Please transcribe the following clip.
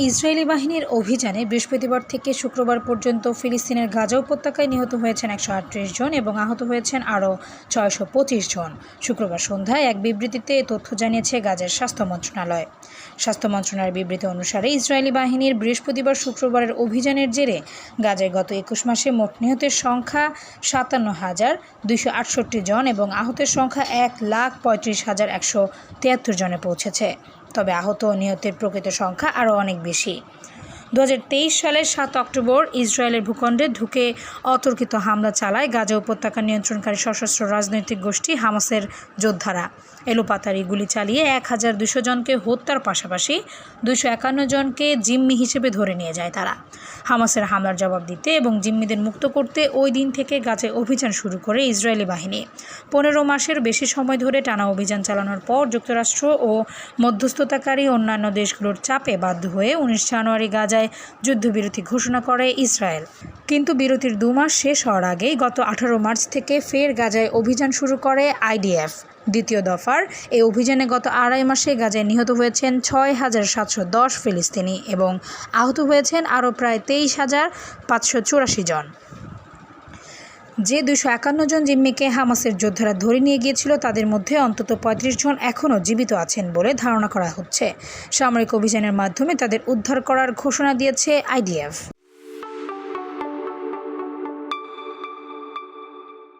Israeli বাহিনীর অভিযানে বৃহস্পতিবার থেকে শুক্রবার পর্যন্ত ফিলিস্তিনের গাজা উপত্যকায় নিহত হয়েছেন একশো আটত্রিশ জন এবং আহত হয়েছেন আরও ছয়শো পঁচিশ জন। শুক্রবার সন্ধ্যায় এক বিবৃতিতে এ তথ্য জানিয়েছে গাজার স্বাস্থ্য মন্ত্রণালয়। স্বাস্থ্য মন্ত্রণালয়ের বিবৃতি অনুসারে ইসরায়েলি বাহিনীর বৃহস্পতিবার শুক্রবারের অভিযানের জেরে গাজায় গত একুশ মাসে মোট নিহতের সংখ্যা সাতান্ন হাজার দুইশো জন এবং আহতের সংখ্যা এক লাখ পঁয়ত্রিশ হাজার একশো তিয়াত্তর জনে পৌঁছেছে। তবে আহত ও নিহতের প্রকৃত সংখ্যা আরও অনেক বেশি। দু হাজার তেইশ সালের সাত অক্টোবর ইসরায়েলের ভূখণ্ডে ঢুকে অতর্কিত হামলা চালায় গাজা উপত্যকা নিয়ন্ত্রণকারী সশস্ত্র রাজনৈতিক গোষ্ঠী হামাসের যোদ্ধারা। এলোপাতারি গুলি চালিয়ে এক হাজার দুশো জনকে হত্যার পাশাপাশি দুশো একান্ন জনকে জিম্মি হিসেবে ধরে নিয়ে যায় তারা। হামাসের হামলার জবাব দিতে এবং জিম্মিদের মুক্ত করতে ওই দিন থেকে গাজায় অভিযান শুরু করে ইসরায়েলি বাহিনী। পনেরো মাসের বেশি সময় ধরে টানা অভিযান চালানোর পর যুক্তরাষ্ট্র ও মধ্যস্থতাকারী অন্যান্য দেশগুলোর চাপে বাধ্য হয়ে উনিশ জানুয়ারি গাজায় যুদ্ধবিরতি ঘোষণা করে ইসরায়েল। কিন্তু বিরতির দু মাস শেষ হওয়ার আগেই গত আঠারো মার্চ থেকে ফের গাজায় অভিযান শুরু করে আইডিএফ। দ্বিতীয় দফার এই অভিযানে গত আড়াই মাসে গাজায় নিহত হয়েছেন ছয় হাজার সাতশো দশ ফিলিস্তিনি এবং আহত হয়েছেন আরও প্রায় তেইশ হাজার পাঁচশো চুরাশি জন। যে দুশো একান্ন জন জিম্মিকে হামাসের যোদ্ধারা ধরে নিয়ে গিয়েছিল, তাদের মধ্যে অন্তত পঁয়ত্রিশ জন এখনও জীবিত আছেন বলে ধারণা করা হচ্ছে। সামরিক অভিযানের মাধ্যমে তাদের উদ্ধার করার ঘোষণা দিয়েছে আইডিএফ।